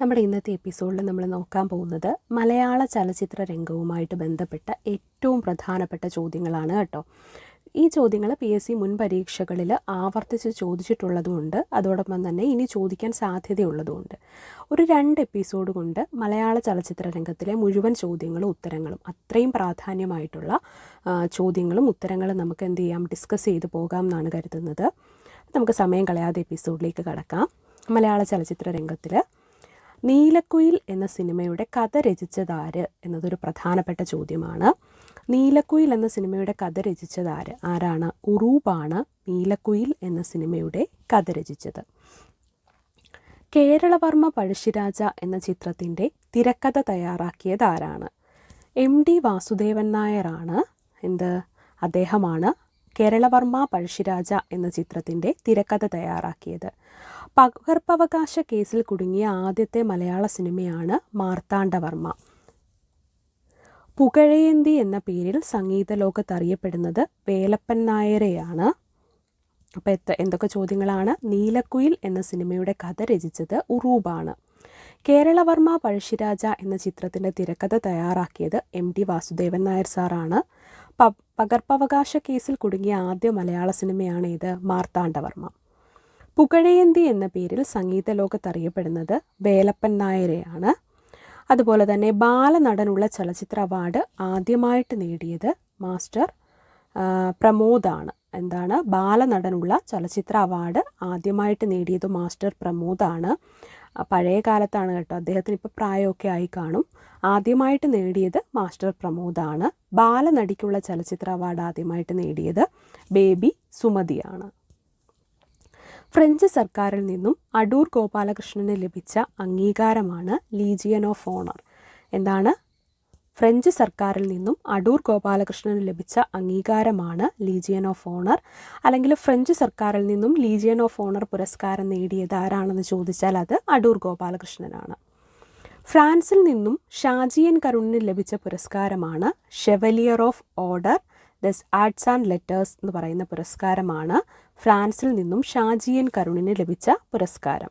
നമ്മുടെ ഇന്നത്തെ എപ്പിസോഡിൽ നമ്മൾ നോക്കാൻ പോകുന്നത് മലയാള ചലച്ചിത്ര രംഗവുമായിട്ട് ബന്ധപ്പെട്ട ഏറ്റവും പ്രധാനപ്പെട്ട ചോദ്യങ്ങളാണ് കേട്ടോ. ഈ ചോദ്യങ്ങൾ പി എസ് സി മുൻ പരീക്ഷകളിൽ ആവർത്തിച്ച് ചോദിച്ചിട്ടുള്ളതുകൊണ്ട് അതോടൊപ്പം തന്നെ ഇനി ചോദിക്കാൻ സാധ്യതയുള്ളതുകൊണ്ട് ഒരു രണ്ട് എപ്പിസോഡ് കൊണ്ട് മലയാള ചലച്ചിത്ര രംഗത്തിലെ മുഴുവൻ ചോദ്യങ്ങളും ഉത്തരങ്ങളും അത്രയും പ്രാധാന്യമായിട്ടുള്ള ചോദ്യങ്ങളും ഉത്തരങ്ങളും നമുക്ക് എന്ത് ചെയ്യാം? ഡിസ്കസ് ചെയ്ത് പോകാം എന്നാണ് കരുതുന്നത്. നമുക്ക് സമയം കളയാതെ എപ്പിസോഡിലേക്ക് കടക്കാം. മലയാള ചലച്ചിത്ര രംഗത്തിൽ നീലക്കുയിൽ എന്ന സിനിമയുടെ കഥ രചിച്ചതാര് എന്നതൊരു പ്രധാനപ്പെട്ട ചോദ്യമാണ്. നീലക്കുയിൽ എന്ന സിനിമയുടെ കഥ രചിച്ചതാര് ആരാണ്? ഉറൂബാണ് നീലക്കുയിൽ എന്ന സിനിമയുടെ കഥ രചിച്ചത്. കേരളവർമ്മ പഴശ്ശിരാജ എന്ന ചിത്രത്തിന്റെ തിരക്കഥ തയ്യാറാക്കിയത് ആരാണ്? എം ഡി വാസുദേവൻ നായരാണ്. എന്ത്? അദ്ദേഹമാണ് കേരളവർമ്മ പഴശ്ശിരാജ എന്ന ചിത്രത്തിന്റെ തിരക്കഥ തയ്യാറാക്കിയത്. പകർപ്പവകാശ കേസിൽ കുടുങ്ങിയ ആദ്യത്തെ മലയാള സിനിമയാണ് മാർത്താണ്ഡവർമ്മ. പുകഴയന്തി എന്ന പേരിൽ സംഗീത ലോകത്ത് അറിയപ്പെടുന്നത് വേലപ്പൻ നായരെയാണ്. അപ്പോൾ എത്ര എന്തൊക്കെ ചോദ്യങ്ങളാണ്? നീലക്കുയിൽ എന്ന സിനിമയുടെ കഥ രചിച്ചത് ഉറൂബാണ്. കേരളവർമ്മ പഴശ്ശിരാജ എന്ന ചിത്രത്തിന്റെ തിരക്കഥ തയ്യാറാക്കിയത് എം ടി വാസുദേവൻ നായർ സാറാണ്. പകർപ്പവകാശ കേസിൽ കുടുങ്ങിയ ആദ്യ മലയാള സിനിമയാണ് ഇത് മാർത്താണ്ഡവർമ്മ. പുകഴേന്തി എന്ന പേരിൽ സംഗീത ലോകത്ത് അറിയപ്പെടുന്നത് വേലപ്പൻ നായരെയാണ്. അതുപോലെ തന്നെ ബാലനടനുള്ള ചലച്ചിത്ര അവാർഡ് ആദ്യമായിട്ട് നേടിയത് മാസ്റ്റർ പ്രമോദാണ്. എന്താണ്? ബാലനടനുള്ള ചലച്ചിത്ര അവാർഡ് ആദ്യമായിട്ട് നേടിയത് മാസ്റ്റർ പ്രമോദാണ്. പഴയ കാലത്താണ് കേട്ടോ. അദ്ദേഹത്തിന് ഇപ്പോൾ പ്രായമൊക്കെ ആയി കാണും. ആദ്യമായിട്ട് നേടിയത് മാസ്റ്റർ പ്രമോദാണ്. ബാലനടിക്കുള്ള ചലച്ചിത്ര അവാർഡ് ആദ്യമായിട്ട് നേടിയത് ബേബി സുമതിയാണ്. ഫ്രഞ്ച് സർക്കാരിൽ നിന്നും അടൂർ ഗോപാലകൃഷ്ണന് ലഭിച്ച അംഗീകാരമാണ് ലീജിയൻ ഓഫ് ഓണർ എന്താണ്? ഫ്രഞ്ച് സർക്കാരിൽ നിന്നും അടൂർ ഗോപാലകൃഷ്ണന് ലഭിച്ച അംഗീകാരമാണ് ലീജിയൻ ഓഫ് ഓണർ അല്ലെങ്കിൽ ഫ്രഞ്ച് സർക്കാരിൽ നിന്നും ലീജിയൻ ഓഫ് ഓണർ പുരസ്കാരം നേടിയത് ആരാണെന്ന് ചോദിച്ചാൽ അത് അടൂർ ഗോപാലകൃഷ്ണനാണ്. ഫ്രാൻസിൽ നിന്നും ഷാജിയൻ കരുണിന് ലഭിച്ച പുരസ്കാരമാണ് chevalier of order des arts and letters എന്ന് പറയുന്ന പുരസ്കാരമാണ് ഫ്രാൻസിൽ നിന്നും ഷാജിയൻ കരുണിന് ലഭിച്ച പുരസ്കാരം.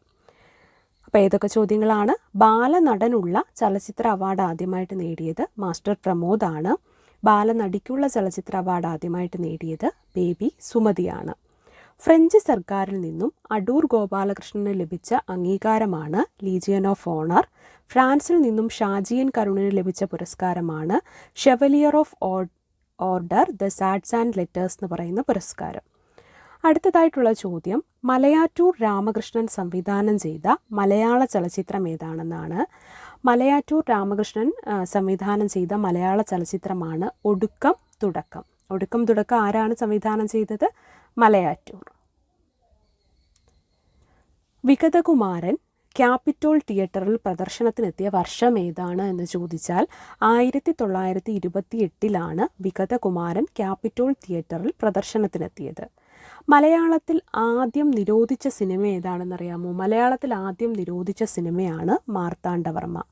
അപ്പോൾ ഏതൊക്കെ ചോദ്യങ്ങളാണ്? ബാലനടനുള്ള ചലച്ചിത്ര അവാർഡ് ആദ്യമായിട്ട് നേടിയത് മാസ്റ്റർ പ്രമോദാണ്. ബാലനടിക്കുള്ള ചലച്ചിത്ര അവാർഡ് ആദ്യമായിട്ട് നേടിയത് ബേബി സുമതിയാണ്. ഫ്രഞ്ച് സർക്കാരിൽ നിന്നും അടൂർ ഗോപാലകൃഷ്ണന് ലഭിച്ച അംഗീകാരമാണ് ലീജിയൻ ഓഫ് ഓണർ. ഫ്രാൻസിൽ നിന്നും ഷാജിയൻ കരുണിന് ലഭിച്ച പുരസ്കാരമാണ് chevalier of order the arts and letters എന്ന് പറയുന്ന പുരസ്കാരം. അടുത്തതായിട്ടുള്ള ചോദ്യം മലയാറ്റൂർ രാമകൃഷ്ണൻ സംവിധാനം ചെയ്ത മലയാള ചലച്ചിത്രം ഏതാണെന്നാണ്. മലയാറ്റൂർ രാമകൃഷ്ണൻ സംവിധാനം ചെയ്ത മലയാള ചലച്ചിത്രമാണ് ഒടുക്കം തുടക്കം. ഒടുക്കം തുടക്കം ആരാണ് സംവിധാനം ചെയ്തത്? മലയാറ്റൂർ. വിഗതകുമാരൻ ക്യാപിറ്റോൾ തിയേറ്ററിൽ പ്രദർശനത്തിനെത്തിയ വർഷം ഏതാണ് എന്ന് ചോദിച്ചാൽ ആയിരത്തി തൊള്ളായിരത്തി ഇരുപത്തി എട്ടിലാണ് വിഗതകുമാരൻ ക്യാപിറ്റോൾ തിയേറ്ററിൽ പ്രദർശനത്തിനെത്തിയത്. മലയാളത്തിൽ ആദ്യം നിരോധിച്ച സിനിമ ഏതാണെന്നറിയാമോ? മലയാളത്തിൽ ആദ്യം നിരോധിച്ച സിനിമയാണ് മാർത്താണ്ഡവർമ്മ.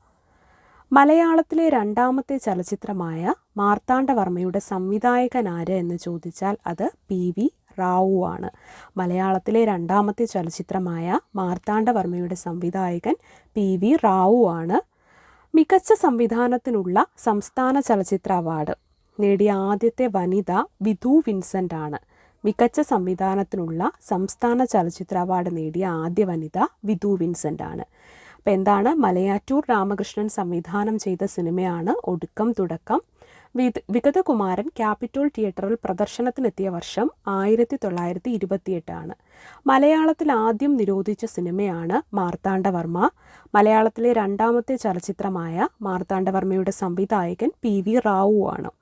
മലയാളത്തിലെ രണ്ടാമത്തെ ചലച്ചിത്രമായ മാർത്താണ്ഡവർമ്മയുടെ സംവിധായകൻ ആര് എന്ന് ചോദിച്ചാൽ അത് പി വി റാവു ആണ്. മലയാളത്തിലെ രണ്ടാമത്തെ ചലച്ചിത്രമായ മാർത്താണ്ഡവർമ്മയുടെ സംവിധായകൻ പി വി റാവു ആണ്. മികച്ച സംവിധാനത്തിനുള്ള സംസ്ഥാന ചലച്ചിത്ര അവാർഡ് നേടിയ ആദ്യത്തെ വനിത വിധു വിൻസെന്റ് ആണ്. മികച്ച സംവിധാനത്തിനുള്ള സംസ്ഥാന ചലച്ചിത്ര അവാർഡ് നേടിയ ആദ്യ വനിത വിധു വിൻസെന്റ് ആണ് അപ്പോൾ എന്താണ്? മലയാറ്റൂർ രാമകൃഷ്ണൻ സംവിധാനം ചെയ്ത സിനിമയാണ് ഒടുക്കം തുടക്കം. വിഗതകുമാരൻ ക്യാപിറ്റോൾ തിയേറ്ററിൽ പ്രദർശനത്തിനെത്തിയ വർഷം ആയിരത്തി തൊള്ളായിരത്തി ഇരുപത്തിയെട്ടാണ് മലയാളത്തിൽ ആദ്യം നിരോധിച്ച സിനിമയാണ് മാർത്താണ്ഡവർമ്മ. മലയാളത്തിലെ രണ്ടാമത്തെ ചലച്ചിത്രമായ മാർത്താണ്ഡവർമ്മയുടെ സംവിധായകൻ പി വി റാവു ആണ്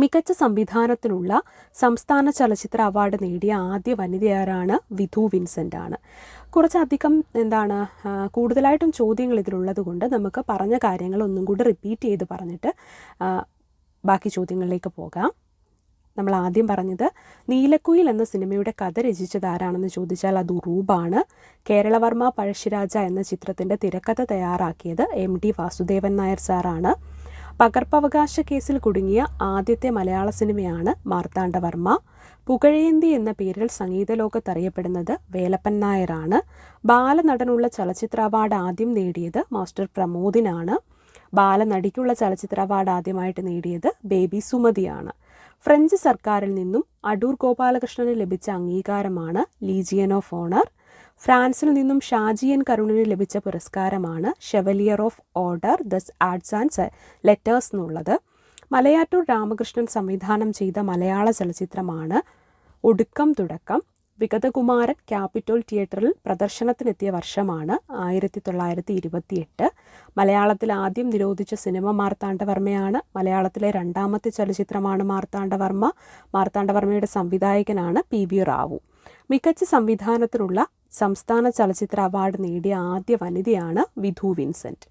മികച്ച സംവിധാനത്തിനുള്ള സംസ്ഥാന ചലച്ചിത്ര അവാർഡ് നേടിയ ആദ്യ വനിതയാരാണ് വിധു വിൻസെന്റ് ആണ് കുറച്ചധികം എന്താണ് കൂടുതലായിട്ടും ചോദ്യങ്ങൾ ഇതിലുള്ളത് കൊണ്ട് നമുക്ക് പറഞ്ഞ കാര്യങ്ങൾ ഒന്നും കൂടി റിപ്പീറ്റ് ചെയ്ത് പറഞ്ഞിട്ട് ബാക്കി ചോദ്യങ്ങളിലേക്ക് പോകാം. നമ്മൾ ആദ്യം പറഞ്ഞത് നീലക്കുയിൽ എന്ന സിനിമയുടെ കഥ രചിച്ചത് ആരാണെന്ന് ചോദിച്ചാൽ അത് ഉറൂബാണ് കേരളവർമ്മ പഴശ്ശിരാജ എന്ന ചിത്രത്തിന്റെ തിരക്കഥ തയ്യാറാക്കിയത് എം ഡി വാസുദേവൻ നായർ സാറാണ്. പകർപ്പവകാശ കേസിൽ കുടുങ്ങിയ ആദ്യത്തെ മലയാള സിനിമയാണ് മാർത്താണ്ഡവർമ്മ പുകഴേന്തി എന്ന പേരിൽ സംഗീത ലോകത്ത് അറിയപ്പെടുന്നത് വേലപ്പൻ നായരാണ്. ബാലനടനുള്ള ചലച്ചിത്ര അവാർഡ് ആദ്യം നേടിയത് മാസ്റ്റർ പ്രമോദിനാണ്. ബാലനടിക്കുള്ള ചലച്ചിത്ര അവാർഡ് ആദ്യമായിട്ട് നേടിയത് ബേബി സുമതിയാണ്. ഫ്രഞ്ച് സർക്കാരിൽ നിന്നും അടൂർ ഗോപാലകൃഷ്ണന് ലഭിച്ച അംഗീകാരമാണ് ലീജിയൻ ഓഫ് ഓണർ. ഫ്രാൻസിൽ നിന്നും ഷാജിയൻ കരുണിന് ലഭിച്ച പുരസ്കാരമാണ് chevalier of order des arts and letters എന്നുള്ളത്. മലയാറ്റൂർ രാമകൃഷ്ണൻ സംവിധാനം ചെയ്ത മലയാള ചലച്ചിത്രമാണ് ഒടുക്കം തുടക്കം. വിഗതകുമാരൻ ക്യാപിറ്റോൾ തിയേറ്ററിൽ പ്രദർശനത്തിനെത്തിയ വർഷമാണ് ആയിരത്തി തൊള്ളായിരത്തി ഇരുപത്തിയെട്ട് മലയാളത്തിൽ ആദ്യം നിരോധിച്ച സിനിമ മാർത്താണ്ഡവർമ്മയാണ് മലയാളത്തിലെ രണ്ടാമത്തെ ചലച്ചിത്രമാണ് മാർത്താണ്ഡവർമ്മ മാർത്താണ്ഡവർമ്മയുടെ സംവിധായകനാണ് പി വി റാവു. മികച്ച സംവിധാനത്തിനുള്ള സംസ്ഥാന ചലച്ചിത്ര അവാർഡ് നേടിയ ആദ്യ വനിതയാണ് വിധു വിൻസെന്റ്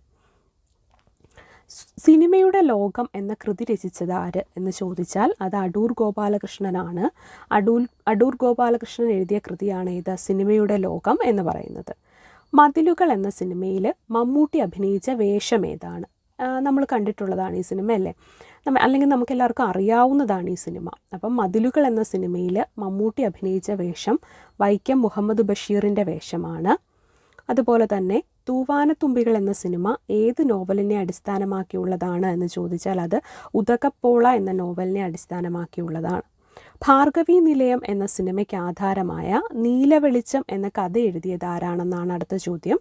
സിനിമയുടെ ലോകം എന്ന കൃതി രചിച്ചത് ആര് എന്ന് ചോദിച്ചാൽ അത് അടൂർ ഗോപാലകൃഷ്ണനാണ്. അടൂർ അടൂർ ഗോപാലകൃഷ്ണൻ എഴുതിയ കൃതിയാണ് ഇത് സിനിമയുടെ ലോകം എന്ന് പറയുന്നത്. മതിലുകൾ എന്ന സിനിമയിൽ മമ്മൂട്ടി അഭിനയിച്ച വേഷം ഏതാണ്? നമ്മൾ കണ്ടിട്ടുള്ളതാണ് ഈ സിനിമ അല്ലേ? അല്ലെങ്കിൽ നമുക്ക് എല്ലാവർക്കും അറിയാവുന്നതാണ് ഈ സിനിമ. അപ്പം മതിലുകൾ എന്ന സിനിമയിൽ മമ്മൂട്ടി അഭിനയിച്ച വേഷം വൈക്കം മുഹമ്മദ് ബഷീറിന്റെ വേഷമാണ്. അതുപോലെ തന്നെ തൂവാനത്തുമ്പികൾ എന്ന സിനിമ ഏത് നോവലിനെ അടിസ്ഥാനമാക്കിയുള്ളതാണ് എന്ന് ചോദിച്ചാൽ അത് ഉദകപ്പോള എന്ന നോവലിനെ അടിസ്ഥാനമാക്കിയുള്ളതാണ്. ഭാർഗവി നിലയം എന്ന സിനിമയ്ക്ക് ആധാരമായ നീലവെളിച്ചം എന്ന കഥ എഴുതിയത് ആരാണെന്നാണ് അടുത്ത ചോദ്യം.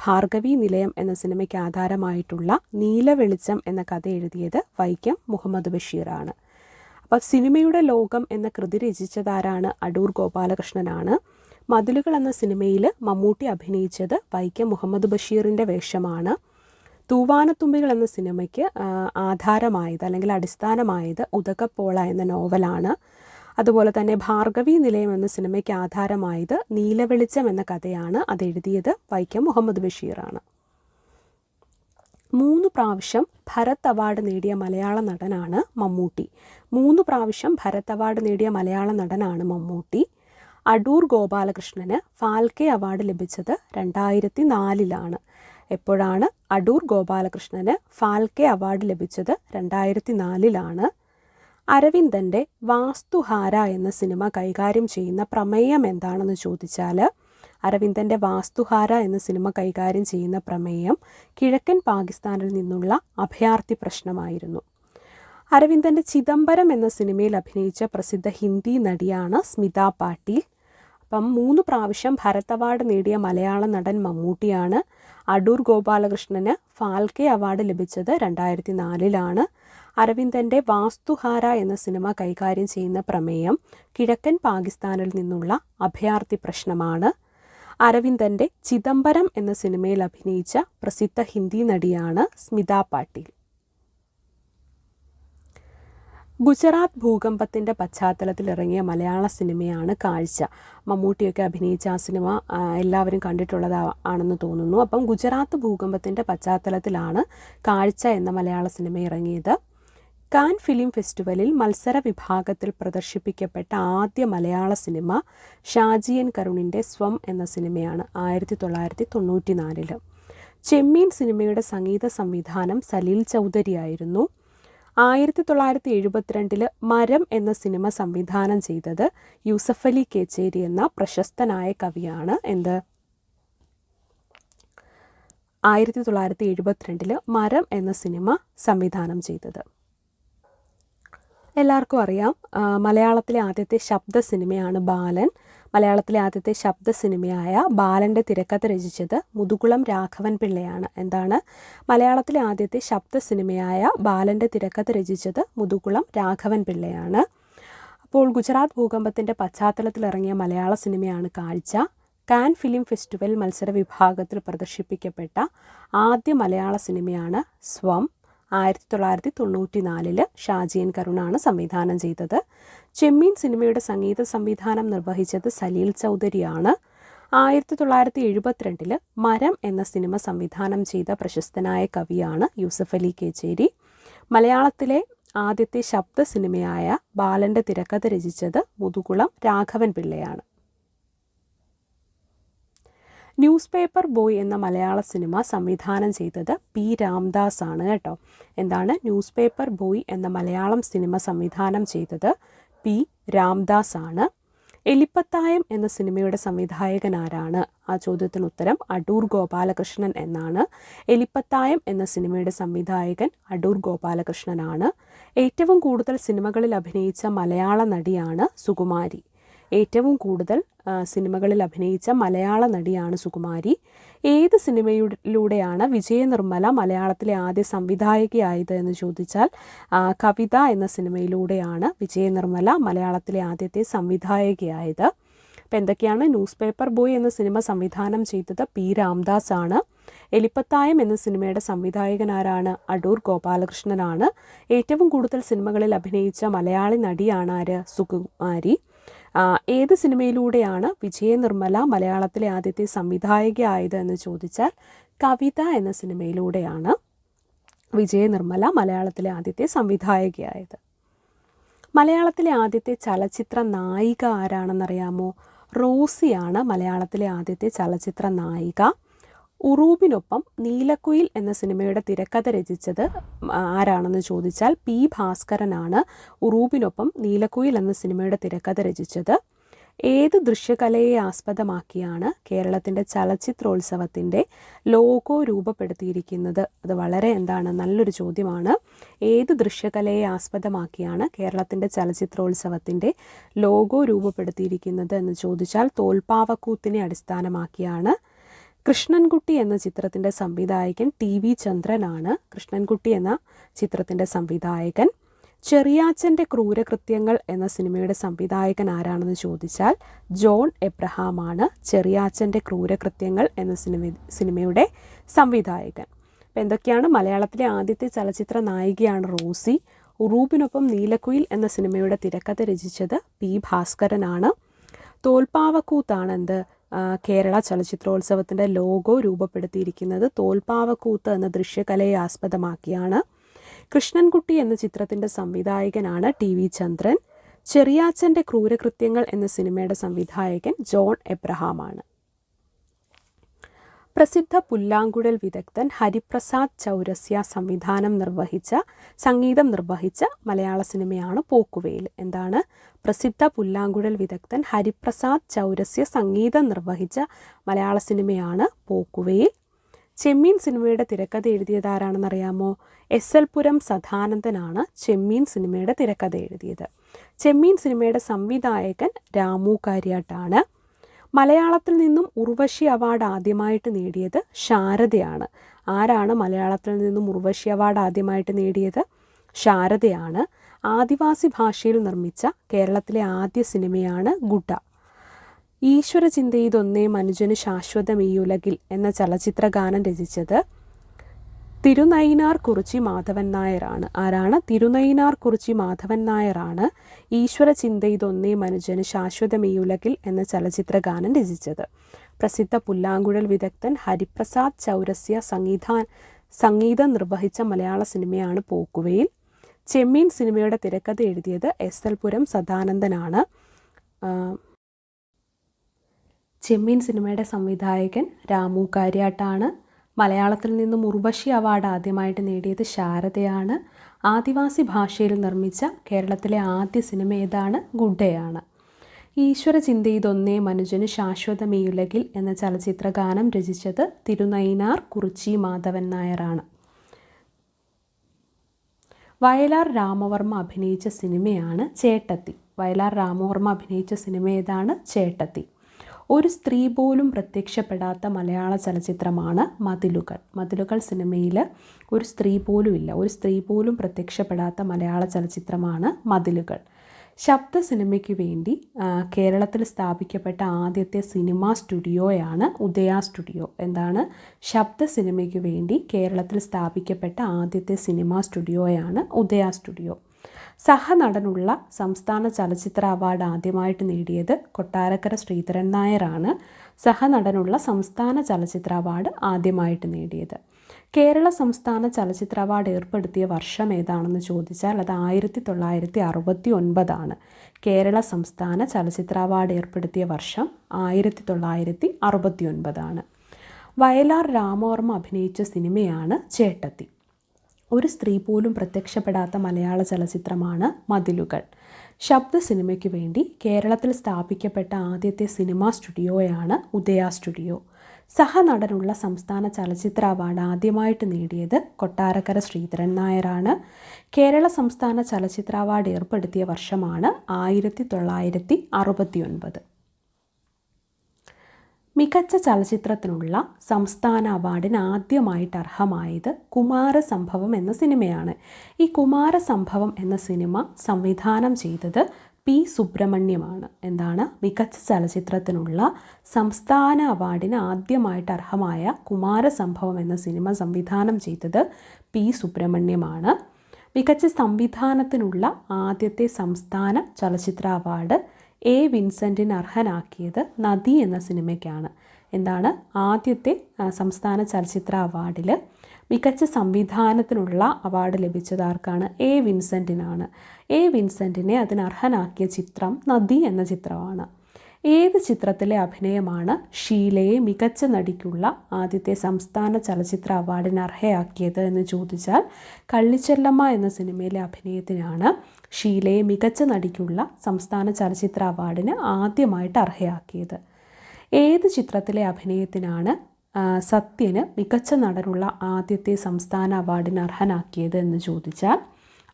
ഭാർഗവി നിലയം എന്ന സിനിമയ്ക്ക് ആധാരമായിട്ടുള്ള നീലവെളിച്ചം എന്ന കഥ എഴുതിയത് വൈക്കം മുഹമ്മദ് ബഷീറാണ്. അപ്പോൾ സിനിമയുടെ ലോകം എന്ന കൃതി രചിച്ചതാരാണ്? അടൂർ ഗോപാലകൃഷ്ണനാണ്. മതിലുകൾ എന്ന സിനിമയിൽ മമ്മൂട്ടി അഭിനയിച്ചത് വൈക്കം മുഹമ്മദ് ബഷീറിന്റെ വേഷമാണ്. തൂവാനത്തുമ്പികൾ എന്ന സിനിമയ്ക്ക് ആധാരമായത് അല്ലെങ്കിൽ അടിസ്ഥാനമായത് ഉദകപ്പോള എന്ന നോവലാണ്. അതുപോലെ തന്നെ ഭാർഗവി നിലയം എന്ന സിനിമയ്ക്ക് ആധാരമായത് നീലവെളിച്ചം എന്ന കഥയാണ് അത് എഴുതിയത് വൈക്കം മുഹമ്മദ് ബഷീറാണ്. മൂന്ന് പ്രാവശ്യം ഭരത് അവാർഡ് നേടിയ മലയാള നടനാണ് മമ്മൂട്ടി. മൂന്ന് പ്രാവശ്യം ഭരത് അവാർഡ് നേടിയ മലയാള നടനാണ് മമ്മൂട്ടി. അടൂർ ഗോപാലകൃഷ്ണന് ഫാൽക്കെ അവാർഡ് ലഭിച്ചത് രണ്ടായിരത്തി നാലിലാണ് എപ്പോഴാണ് അടൂർ ഗോപാലകൃഷ്ണന് ഫാൽക്കെ അവാർഡ് ലഭിച്ചത് രണ്ടായിരത്തി നാലിലാണ് അരവിന്ദന്റെ വാസ്തുഹാര എന്ന സിനിമ കൈകാര്യം ചെയ്യുന്ന പ്രമേയം എന്താണെന്ന് ചോദിച്ചാൽ അരവിന്ദന്റെ വാസ്തുഹാര എന്ന സിനിമ കൈകാര്യം ചെയ്യുന്ന പ്രമേയം കിഴക്കൻ പാകിസ്ഥാനിൽ നിന്നുള്ള അഭയാർത്ഥി പ്രശ്നമായിരുന്നു. അരവിന്ദന്റെ ചിദംബരം എന്ന സിനിമയിൽ അഭിനയിച്ച പ്രസിദ്ധ ഹിന്ദി നടിയാണ് സ്മിത പാട്ടീൽ. അപ്പം മൂന്ന് പ്രാവശ്യം ഭരത് അവാർഡ് നേടിയ മലയാള നടൻ മമ്മൂട്ടിയാണ് അടൂർ ഗോപാലകൃഷ്ണന് ഫാൽക്കെ അവാർഡ് ലഭിച്ചത് രണ്ടായിരത്തി നാലിലാണ്. അരവിന്ദന്റെ വാസ്തുഹാര എന്ന സിനിമ കൈകാര്യം ചെയ്യുന്ന പ്രമേയം കിഴക്കൻ പാകിസ്ഥാനിൽ നിന്നുള്ള അഭയാർത്ഥി പ്രശ്നമാണ്. അരവിന്ദന്റെ ചിദംബരം എന്ന സിനിമയിൽ അഭിനയിച്ച പ്രസിദ്ധ ഹിന്ദി നടിയാണ് സ്മിത പാട്ടീൽ. ഗുജറാത്ത് ഭൂകമ്പത്തിന്റെ പശ്ചാത്തലത്തിൽ ഇറങ്ങിയ മലയാള സിനിമയാണ് കാഴ്ച. മമ്മൂട്ടിയൊക്കെ അഭിനയിച്ച ആ സിനിമ എല്ലാവരും കണ്ടിട്ടുള്ളതാണെന്ന് തോന്നുന്നു. അപ്പം ഗുജറാത്ത് ഭൂകമ്പത്തിന്റെ പശ്ചാത്തലത്തിലാണ് കാഴ്ച എന്ന മലയാള സിനിമ ഇറങ്ങിയത്. കാൻ ഫിലിം ഫെസ്റ്റിവലിൽ മത്സര വിഭാഗത്തിൽ പ്രദർശിപ്പിക്കപ്പെട്ട ആദ്യ മലയാള സിനിമ ഷാജിയൻ കരുണിന്റെ സ്വം എന്ന സിനിമയാണ് ആയിരത്തി തൊള്ളായിരത്തി തൊണ്ണൂറ്റി നാലിൽ ചെമ്മീൻ സിനിമയുടെ സംഗീത സംവിധാനം സലീൽ ചൗധരി ആയിരുന്നു ആയിരത്തി തൊള്ളായിരത്തി എഴുപത്തിരണ്ടിൽ മരം എന്ന സിനിമ സംവിധാനം ചെയ്തത് യൂസഫ് അലി കേച്ചേരി എന്ന പ്രശസ്തനായ കവിയാണ്. എന്ത്? ആയിരത്തി തൊള്ളായിരത്തി എഴുപത്തിരണ്ടിൽ മരം എന്ന സിനിമ സംവിധാനം ചെയ്തത്. എല്ലാവർക്കും അറിയാം മലയാളത്തിലെ ആദ്യത്തെ ശബ്ദ സിനിമയാണ് ബാലൻ. മലയാളത്തിലെ ആദ്യത്തെ ശബ്ദ സിനിമയായ ബാലന്റെ തിരക്കഥ രചിച്ചത് മുതുകുളം രാഘവൻ പിള്ളയാണ്. എന്താണ്? മലയാളത്തിലെ ആദ്യത്തെ ശബ്ദ സിനിമയായ ബാലന്റെ തിരക്കഥ രചിച്ചത് മുതുകുളം രാഘവൻ പിള്ളയാണ്. അപ്പോൾ ഗുജറാത്ത് ഭൂകമ്പത്തിന്റെ പശ്ചാത്തലത്തിൽ ഇറങ്ങിയ മലയാള സിനിമയാണ് കാഴ്ച. കാൻ ഫിലിം ഫെസ്റ്റിവൽ മത്സര വിഭാഗത്തിൽ പ്രദർശിപ്പിക്കപ്പെട്ട ആദ്യ മലയാള സിനിമയാണ് സ്വം. ആയിരത്തി തൊള്ളായിരത്തി തൊണ്ണൂറ്റി നാലിൽ ഷാജിയൻ കരുണാണ് സംവിധാനം ചെയ്തത്. ചെമ്മീൻ സിനിമയുടെ സംഗീത സംവിധാനം നിർവഹിച്ചത് സലീൽ ചൗധരിയാണ്. ആയിരത്തി തൊള്ളായിരത്തി എഴുപത്തിരണ്ടിൽ മരം എന്ന സിനിമ സംവിധാനം ചെയ്ത പ്രശസ്തനായ കവിയാണ് യൂസഫ് അലി കേച്ചേരി. മലയാളത്തിലെ ആദ്യത്തെ ശബ്ദ സിനിമയായ ബാലന്റെ തിരക്കഥ രചിച്ചത് മുതുകുളം രാഘവൻ പിള്ളയാണ്. ന്യൂസ് പേപ്പർ ബോയ് എന്ന മലയാള സിനിമ സംവിധാനം ചെയ്തത് പി രാംദാസ് ആണ് കേട്ടോ. എന്താണ് ന്യൂസ് പേപ്പർ ബോയ് എന്ന മലയാളം സിനിമ സംവിധാനം ചെയ്തത് പി രാംദാസ് ആണ് എലിപ്പത്തായം എന്ന സിനിമയുടെ സംവിധായകൻ ആരാണ്? ആ ചോദ്യത്തിന് ഉത്തരം അടൂർ ഗോപാലകൃഷ്ണൻ എന്നാണ്. എലിപ്പത്തായം എന്ന സിനിമയുടെ സംവിധായകൻ അടൂർ ഗോപാലകൃഷ്ണനാണ്. ഏറ്റവും കൂടുതൽ സിനിമകളിൽ അഭിനയിച്ച മലയാള നടിയാണ് സുകുമാരി. ഏറ്റവും കൂടുതൽ സിനിമകളിൽ അഭിനയിച്ച മലയാള നടിയാണ് സുകുമാരി. ഏത് സിനിമയിലൂടെയാണ് വിജയ നിർമ്മല മലയാളത്തിലെ ആദ്യ സംവിധായകയായത് എന്ന് ചോദിച്ചാൽ കവിത എന്ന സിനിമയിലൂടെയാണ് വിജയ നിർമ്മല മലയാളത്തിലെ ആദ്യത്തെ സംവിധായകയായത്. അപ്പോൾ എന്തൊക്കെയാണ് ന്യൂസ് പേപ്പർ ബോയ് എന്ന സിനിമ സംവിധാനം ചെയ്തത്? പി. രാംദാസ് ആണ്. എലിപ്പത്തായം എന്ന സിനിമയുടെ സംവിധായകൻ ആരാണ്? അടൂർ ഗോപാലകൃഷ്ണനാണ്. ഏറ്റവും കൂടുതൽ സിനിമകളിൽ അഭിനയിച്ച മലയാളി നടിയാണ് ആര്? സുകുമാരി. ഏത് സിനിമയിലൂടെയാണ് വിജയ നിർമ്മല മലയാളത്തിലെ ആദ്യത്തെ സംവിധായികയായത് എന്ന് ചോദിച്ചാൽ കവിത എന്ന സിനിമയിലൂടെയാണ് വിജയ നിർമ്മല മലയാളത്തിലെ ആദ്യത്തെ സംവിധായകയായത്. മലയാളത്തിലെ ആദ്യത്തെ ചലച്ചിത്ര നായിക ആരാണെന്നറിയാമോ? റോസിയാണ് മലയാളത്തിലെ ആദ്യത്തെ ചലച്ചിത്ര നായിക. ഉറൂബിനൊപ്പം നീലക്കുയിൽ എന്ന സിനിമയുടെ തിരക്കഥ രചിച്ചത് ആരാണെന്ന് ചോദിച്ചാൽ പി ഭാസ്കരനാണ്. ഉറൂബിനൊപ്പം നീലക്കുയിൽ എന്ന സിനിമയുടെ തിരക്കഥ രചിച്ചത് ഏത് ദൃശ്യകലയെ ആസ്പദമാക്കിയാണ് കേരളത്തിന്റെ ചലച്ചിത്രോത്സവത്തിന്റെ ലോഗോ രൂപപ്പെടുത്തിയിരിക്കുന്നത്? അത് വളരെ എന്താണ് നല്ലൊരു ചോദ്യമാണ്. ഏത് ദൃശ്യകലയെ ആസ്പദമാക്കിയാണ് കേരളത്തിന്റെ ചലച്ചിത്രോത്സവത്തിന്റെ ലോഗോ രൂപപ്പെടുത്തിയിരിക്കുന്നത് എന്ന് ചോദിച്ചാൽ തോൽപ്പാവക്കൂത്തിനെ അടിസ്ഥാനമാക്കിയാണ്. കൃഷ്ണൻകുട്ടി എന്ന ചിത്രത്തിന്റെ സംവിധായകൻ ടി വി ചന്ദ്രനാണ്. കൃഷ്ണൻകുട്ടി എന്ന ചിത്രത്തിന്റെ സംവിധായകൻ. ചെറിയാച്ചന്റെ ക്രൂരകൃത്യങ്ങൾ എന്ന സിനിമയുടെ സംവിധായകൻ ആരാണെന്ന് ചോദിച്ചാൽ ജോൺ എബ്രഹാം ആണ് ചെറിയാച്ചന്റെ ക്രൂരകൃത്യങ്ങൾ എന്ന സിനിമ സിനിമയുടെ സംവിധായകൻ. അപ്പോൾ എന്തൊക്കെയാണ് മലയാളത്തിലെ ആദ്യത്തെ ചലച്ചിത്ര നായികയാണ് റോസി. ഉറൂബിനൊപ്പം നീലക്കുയിൽ എന്ന സിനിമയുടെ തിരക്കഥ രചിച്ചത് പി ഭാസ്കരനാണ്. തോൽപ്പാവക്കൂത്താണ് എന്ത് കേരള ചലച്ചിത്രോത്സവത്തിന്റെ ലോഗോ രൂപപ്പെടുത്തിയിരിക്കുന്നത് തോൽപ്പാവക്കൂത്ത് എന്ന ദൃശ്യകലയെ ആസ്പദമാക്കിയാണ്. കൃഷ്ണൻകുട്ടി എന്ന ചിത്രത്തിന്റെ സംവിധായകനാണ് ടി വി ചന്ദ്രൻ. ചെറിയാച്ചന്റെ ക്രൂരകൃത്യങ്ങൾ എന്ന സിനിമയുടെ സംവിധായകൻ ജോൺ എബ്രഹാമാണ്. പ്രസിദ്ധ പുല്ലാങ്കുഴൽ വിദഗ്ധൻ ഹരിപ്രസാദ് ചൗരസ്യ സംവിധാനം നിർവഹിച്ച സംഗീതം നിർവഹിച്ച മലയാള സിനിമയാണ് പോക്കുവെയിൽ എന്താണ്? പ്രസിദ്ധ പുല്ലാങ്കുഴൽ വിദഗ്ധൻ ഹരിപ്രസാദ് ചൗരസ്യ സംഗീതം നിർവഹിച്ച മലയാള സിനിമയാണ് പോക്കുവെയിൽ ചെമ്മീൻ സിനിമയുടെ തിരക്കഥ എഴുതിയത് എഴുതിയതാരാണെന്നറിയാമോ? എസ് എൽ പുരം സദാനന്ദനാണ് ചെമ്മീൻ സിനിമയുടെ തിരക്കഥ എഴുതിയത്. ചെമ്മീൻ സിനിമയുടെ സംവിധായകൻ രാമു കാര്യാട്ടാണ്. മലയാളത്തിൽ നിന്നും ഉർവശി അവാർഡ് ആദ്യമായിട്ട് നേടിയത് ശാരദയാണ്. ആരാണ് മലയാളത്തിൽ നിന്നും ഉർവശി അവാർഡ് ആദ്യമായിട്ട് നേടിയത്? ശാരദയാണ്. ആദിവാസി ഭാഷയിൽ നിർമ്മിച്ച കേരളത്തിലെ ആദ്യ സിനിമയാണ് ഗുഡ. ഈശ്വര ചിന്തയിതൊന്നേ മനുജന് ശാശ്വതം ഈ ഉലകിൽ എന്ന ചലച്ചിത്ര ഗാനം രചിച്ചത് തിരുനൈനാർ കുറിച്ചി മാധവൻ നായരാണ്. ആരാണ്? തിരുനൈനാർ കുറിച്ചി മാധവൻ നായരാണ് ഈശ്വര ചിന്ത ചിന്തയിതൊന്നേ മനുജന് ശാശ്വതം ഈ ഉലകിൽ എന്ന ചലച്ചിത്ര ഗാനം രചിച്ചത്. പ്രസിദ്ധ പുല്ലാങ്കുഴൽ വിദഗ്ധൻ ഹരിപ്രസാദ് ചൗരസ്യ സംഗീതാ സംഗീതം നിർവഹിച്ച മലയാള സിനിമയാണ് പോക്കുവയിൽ. ചെമ്മീൻ സിനിമയുടെ തിരക്കഥ എഴുതിയത് എസ് എൽ പുരം സദാനന്ദനാണ്. ചെമ്മീൻ സിനിമയുടെ സംവിധായകൻ രാമു കാര്യാട്ടാണ്. മലയാളത്തിൽ നിന്നും ഉർവശി അവാർഡ് ആദ്യമായിട്ട് നേടിയത് ശാരദയാണ്. ആദിവാസി ഭാഷയിൽ നിർമ്മിച്ച കേരളത്തിലെ ആദ്യ സിനിമ ഏതാണ്? ഗുഡയാണ് ഈശ്വര ചിന്തയിതൊന്നേ മനുജന് ശാശ്വതമേയുലകിൽ എന്ന ചലച്ചിത്ര ഗാനം രചിച്ചത് തിരുനൈനാർ കുറിച്ചി മാധവൻ നായരാണ്. വയലാർ രാമവർമ്മ അഭിനയിച്ച സിനിമയാണ് ചേട്ടത്തി. വയലാർ രാമവർമ്മ അഭിനയിച്ച സിനിമ ഏതാണ്? ചേട്ടത്തി. ഒരു സ്ത്രീ പോലും പ്രത്യക്ഷപ്പെടാത്ത മലയാള ചലച്ചിത്രമാണ് മതിലുകൾ. മതിലുകൾ സിനിമയിൽ ഒരു സ്ത്രീ പോലും ഇല്ല. ഒരു സ്ത്രീ പോലും പ്രത്യക്ഷപ്പെടാത്ത മലയാള ചലച്ചിത്രമാണ് മതിലുകൾ. ശബ്ദ സിനിമയ്ക്ക് വേണ്ടി കേരളത്തിൽ സ്ഥാപിക്കപ്പെട്ട ആദ്യത്തെ സിനിമാ സ്റ്റുഡിയോയാണ് ഉദയ സ്റ്റുഡിയോ. എന്താണ്? ശബ്ദ സിനിമയ്ക്ക് വേണ്ടി കേരളത്തിൽ സ്ഥാപിക്കപ്പെട്ട ആദ്യത്തെ സിനിമാ സ്റ്റുഡിയോയാണ് ഉദയ സ്റ്റുഡിയോ. സഹനടനുള്ള സംസ്ഥാന ചലച്ചിത്ര അവാർഡ് ആദ്യമായിട്ട് നേടിയത് കൊട്ടാരക്കര ശ്രീധരൻ നായരാണ്. സഹനടനുള്ള സംസ്ഥാന ചലച്ചിത്ര അവാർഡ് ആദ്യമായിട്ട് നേടിയത്. കേരള സംസ്ഥാന ചലച്ചിത്ര അവാർഡ് ഏർപ്പെടുത്തിയ വർഷം ഏതാണെന്ന് ചോദിച്ചാൽ അത് ആയിരത്തി തൊള്ളായിരത്തി അറുപത്തി ഒൻപതാണ് കേരള സംസ്ഥാന ചലച്ചിത്ര അവാർഡ് ഏർപ്പെടുത്തിയ വർഷം ആയിരത്തി തൊള്ളായിരത്തി അറുപത്തി ഒൻപതാണ് വയലാർ രാമവർമ്മ അഭിനയിച്ച സിനിമയാണ് ചേട്ടത്തി. ഒരു സ്ത്രീ പോലും പ്രത്യക്ഷപ്പെടാത്ത മലയാള ചലച്ചിത്രമാണ് മതിലുകൾ. ശബ്ദ സിനിമയ്ക്ക് വേണ്ടി കേരളത്തിൽ സ്ഥാപിക്കപ്പെട്ട ആദ്യത്തെ സിനിമാ സ്റ്റുഡിയോയാണ് ഉദയ സ്റ്റുഡിയോ. സഹനടനുള്ള സംസ്ഥാന ചലച്ചിത്ര അവാർഡ് ആദ്യമായിട്ട് നേടിയത് കൊട്ടാരക്കര ശ്രീധരൻ നായരാണ്. കേരള സംസ്ഥാന ചലച്ചിത്ര അവാർഡ് ഏർപ്പെടുത്തിയ വർഷമാണ് ആയിരത്തി തൊള്ളായിരത്തി അറുപത്തി ഒൻപത് മികച്ച ചലച്ചിത്രത്തിനുള്ള സംസ്ഥാന അവാർഡിന് ആദ്യമായിട്ട് അർഹമായത് കുമാരസംഭവം എന്ന സിനിമയാണ്. ഈ കുമാരസംഭവം എന്ന സിനിമ സംവിധാനം ചെയ്തത് പി സുബ്രഹ്മണ്യമാണ്. എന്താണ്? മികച്ച ചലച്ചിത്രത്തിനുള്ള സംസ്ഥാന അവാർഡിന് ആദ്യമായിട്ട് അർഹമായ കുമാരസംഭവം എന്ന സിനിമ സംവിധാനം ചെയ്തത് പി സുബ്രഹ്മണ്യമാണ്. മികച്ച സംവിധാനത്തിനുള്ള ആദ്യത്തെ സംസ്ഥാന ചലച്ചിത്ര അവാർഡ് എ വിൻസെന്റിന് അർഹനാക്കിയത് നദി എന്ന സിനിമയ്ക്കാണ്. എന്താണ്? ആദ്യത്തെ സംസ്ഥാന ചലച്ചിത്ര അവാർഡിൽ മികച്ച സംവിധാനത്തിനുള്ള അവാർഡ് ലഭിച്ചത് ആർക്കാണ്? എ വിൻസെന്റിനാണ് എ വിൻസെന്റിനെ അതിന് അർഹനാക്കിയ ചിത്രം നദി എന്ന ചിത്രമാണ്. ഏത് ചിത്രത്തിലെ അഭിനയമാണ് ഷീലയെ മികച്ച നടിക്കുള്ള ആദ്യത്തെ സംസ്ഥാന ചലച്ചിത്ര അവാർഡിന് അർഹയാക്കിയത് എന്ന് ചോദിച്ചാൽ കള്ളിച്ചെല്ലമ്മ എന്ന സിനിമയിലെ അഭിനയത്തിനാണ് ഷീലയെ മികച്ച നടിക്കുള്ള സംസ്ഥാന ചലച്ചിത്ര അവാർഡിന് ആദ്യമായിട്ട് അർഹയാക്കിയത്. ഏത് ചിത്രത്തിലെ അഭിനയത്തിനാണ് സത്യന് മികച്ച നടനുള്ള ആദ്യത്തെ സംസ്ഥാന അവാർഡിന് അർഹനാക്കിയത് എന്ന് ചോദിച്ചാൽ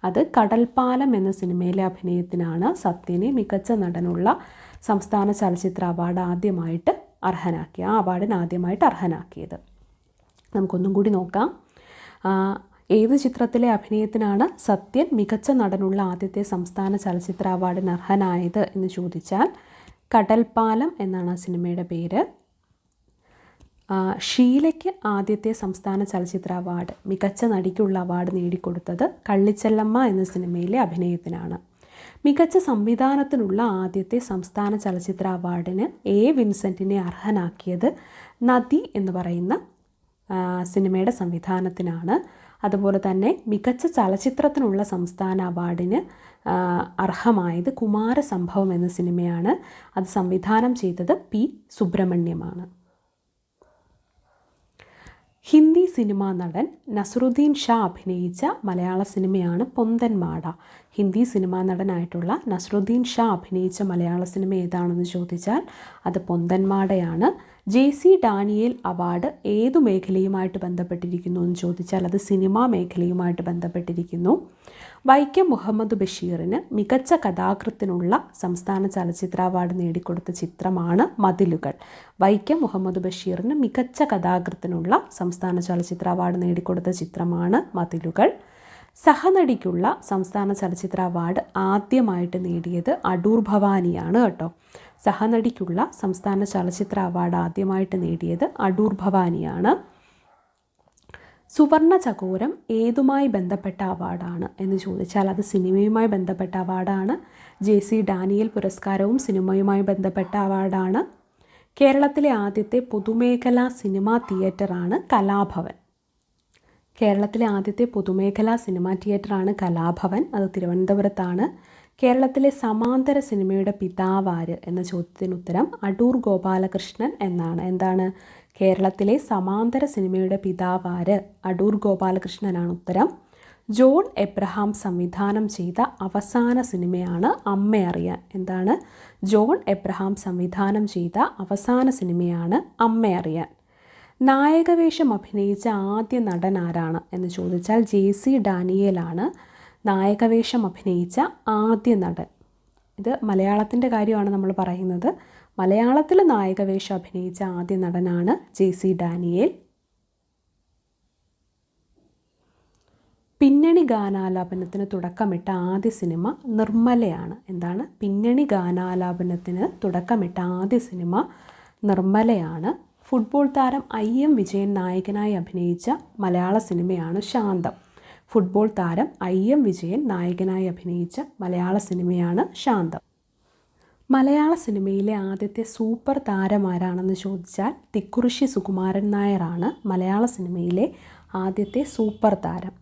അത് കടൽപ്പാലം എന്ന സിനിമയിലെ അഭിനയത്തിനാണ് സത്യനെ മികച്ച നടനുള്ള സംസ്ഥാന ചലച്ചിത്ര അവാർഡ് ആദ്യമായിട്ട് അർഹനാക്കിയ ആ അവാർഡിന് ആദ്യമായിട്ട് അർഹനാക്കിയത്. നമുക്കൊന്നും കൂടി നോക്കാം. ഏത് ചിത്രത്തിലെ അഭിനയത്തിനാണ് സത്യൻ മികച്ച നടനുള്ള ആദ്യത്തെ സംസ്ഥാന ചലച്ചിത്ര അവാർഡിന് അർഹനായത് എന്ന് ചോദിച്ചാൽ കടൽപ്പാലം എന്നാണ് ആ സിനിമയുടെ പേര്. ഷീലയ്ക്ക് ആദ്യത്തെ സംസ്ഥാന ചലച്ചിത്ര അവാർഡ് മികച്ച നടിക്കുള്ള അവാർഡ് നേടിക്കൊടുത്തത് കള്ളിച്ചെല്ലമ്മ എന്ന സിനിമയിലെ അഭിനയത്തിനാണ്. മികച്ച സംവിധാനത്തിനുള്ള ആദ്യത്തെ സംസ്ഥാന ചലച്ചിത്ര അവാർഡിന് എ. വിൻസെന്റിനെ അർഹനാക്കിയത് നദി എന്ന് പറയുന്ന സിനിമയുടെ സംവിധാനത്തിനാണ്. അതുപോലെ തന്നെ മികച്ച ചലച്ചിത്രത്തിനുള്ള സംസ്ഥാന അവാർഡിന് അർഹമായത് കുമാരസംഭവം എന്ന സിനിമയാണ്. അത് സംവിധാനം ചെയ്തത് പി സുബ്രഹ്മണ്യമാണ്. ഹിന്ദി സിനിമാ നടൻ നസറുദ്ദീൻ ഷാ അഭിനയിച്ച മലയാള സിനിമയാണ് പൊന്തൻ മാട ഹിന്ദി സിനിമാ നടനായിട്ടുള്ള നസറുദ്ദീൻ ഷാ അഭിനയിച്ച മലയാള സിനിമ ഏതാണെന്ന് ചോദിച്ചാൽ അത് പൊന്തൻ മാടയാണ് ജെ സി ഡാനിയേൽ അവാർഡ് ഏതു മേഖലയുമായിട്ട് ബന്ധപ്പെട്ടിരിക്കുന്നു എന്ന് ചോദിച്ചാൽ അത് സിനിമാ മേഖലയുമായിട്ട് ബന്ധപ്പെട്ടിരിക്കുന്നു. വൈക്കം മുഹമ്മദ് ബഷീറിന് മികച്ച കഥാകൃത്തിനുള്ള സംസ്ഥാന ചലച്ചിത്ര അവാർഡ് നേടിക്കൊടുത്ത ചിത്രമാണ് മതിലുകൾ. വൈക്കം മുഹമ്മദ് ബഷീറിന് മികച്ച കഥാകൃത്തിനുള്ള സംസ്ഥാന ചലച്ചിത്ര അവാർഡ് നേടിക്കൊടുത്ത ചിത്രമാണ് മതിലുകൾ. സഹനടിക്കുള്ള സംസ്ഥാന ചലച്ചിത്ര അവാർഡ് ആദ്യമായിട്ട് നേടിയത് അടൂർ ഭവാനിയാണ് കേട്ടോ. സഹനടിക്കുള്ള സംസ്ഥാന ചലച്ചിത്ര അവാർഡ് ആദ്യമായിട്ട് നേടിയത് അടൂർ ഭവാനിയാണ്. സുവർണ ചകോരം ഏതുമായി ബന്ധപ്പെട്ട അവാർഡാണ് എന്ന് ചോദിച്ചാൽ അത് സിനിമയുമായി ബന്ധപ്പെട്ട അവാർഡാണ്. ജെ സി ഡാനിയൽ പുരസ്കാരവും സിനിമയുമായി ബന്ധപ്പെട്ട അവാർഡാണ്. കേരളത്തിലെ ആദ്യത്തെ പൊതുമേഖലാ സിനിമാ തിയേറ്ററാണ് കലാഭവൻ. കേരളത്തിലെ ആദ്യത്തെ പൊതുമേഖലാ സിനിമാ തിയേറ്ററാണ് കലാഭവൻ. അത് തിരുവനന്തപുരത്താണ്. കേരളത്തിലെ സമാന്തര സിനിമയുടെ പിതാവാര് എന്ന ചോദ്യത്തിന് ഉത്തരം അടൂർ ഗോപാലകൃഷ്ണൻ എന്നാണ്. എന്താണ്? കേരളത്തിലെ സമാന്തര സിനിമയുടെ പിതാവാര് അടൂർ ഗോപാലകൃഷ്ണനാണ് ഉത്തരം. ജോൺ എബ്രഹാം സംവിധാനം ചെയ്ത അവസാന സിനിമയാണ് അമ്മ അറിയാൻ. എന്താണ്? ജോൺ എബ്രഹാം സംവിധാനം ചെയ്ത അവസാന സിനിമയാണ് അമ്മ അറിയാൻ. നായകവേഷം അഭിനയിച്ച ആദ്യ നടൻ ആരാണ് എന്ന് ചോദിച്ചാൽ ജെ സി ഡാനിയേലാണ് നായകവേഷം അഭിനയിച്ച ആദ്യ നടൻ. ഇത് മലയാളത്തിന്റെ കാര്യമാണ് നമ്മൾ പറയുന്നത്. മലയാളത്തിൽ നായകവേഷം അഭിനയിച്ച ആദ്യ നടനാണ് ജെ സി ഡാനിയേൽ. പിന്നണി ഗാനാലാപനത്തിന് തുടക്കമിട്ട ആദ്യ സിനിമ നിർമ്മലയാണ്. എന്താണ്? പിന്നണി ഗാനാലാപനത്തിന് തുടക്കമിട്ട ആദ്യ സിനിമ നിർമ്മലയാണ്. ഫുട്ബോൾ താരം ഐ എം വിജയൻ നായകനായി അഭിനയിച്ച മലയാള സിനിമയാണ് ശാന്തം. ഫുട്ബോൾ താരം ഐ എം വിജയൻ നായകനായി അഭിനയിച്ച മലയാള സിനിമയാണ് ശാന്തം. മലയാള സിനിമയിലെ ആദ്യത്തെ സൂപ്പർ താരമാരാണെന്ന് ചോദിച്ചാൽ തിക്കുറിശി സുകുമാരൻ നായരാണ് മലയാള സിനിമയിലെ ആദ്യത്തെ സൂപ്പർ താരം.